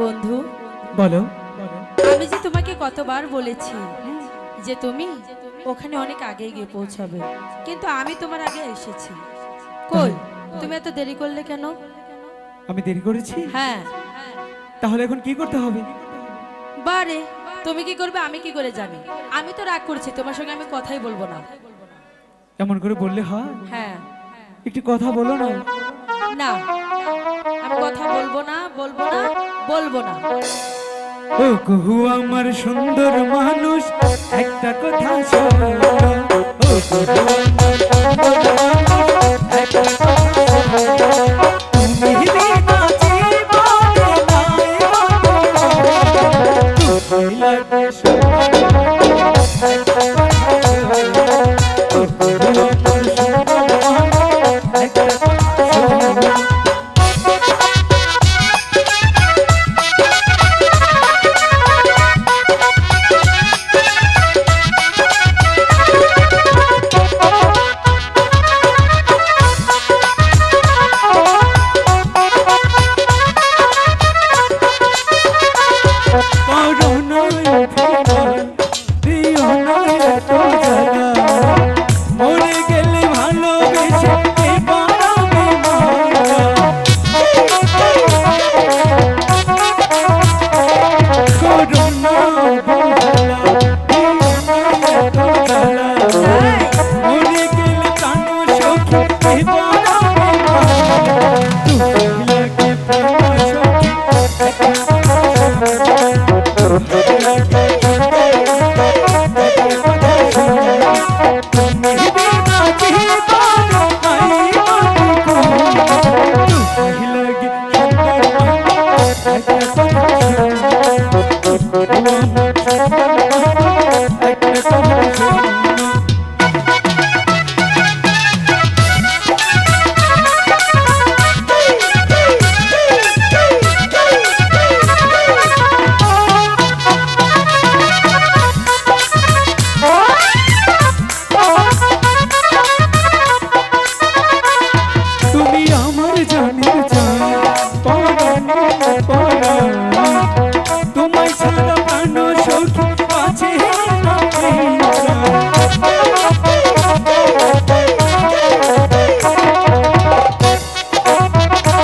বন্ধু বলো। আমি যে তোমাকে কতবার বলেছি যে তুমি ওখানে অনেক আগে গিয়ে পৌঁছাবে কিন্তু আমি তোমার আগে এসেছি। কই? তুমি এত দেরি করলে কেন? আমি দেরি করেছি? হ্যাঁ। তাহলে এখন কি করতে হবে? বারে তুমি কি করবে আমি কি করে জানি? আমি তো রাগ করছি তোমার সঙ্গে আমি কথাই বলব না। এমন করে বললে হয়? হ্যাঁ। একটি কথা বলো না। না আমি কথা বলব না বলব না। বলব না। ও কুহু আমার সুন্দর মানুষ একটা কথা শোনো।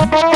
তুমি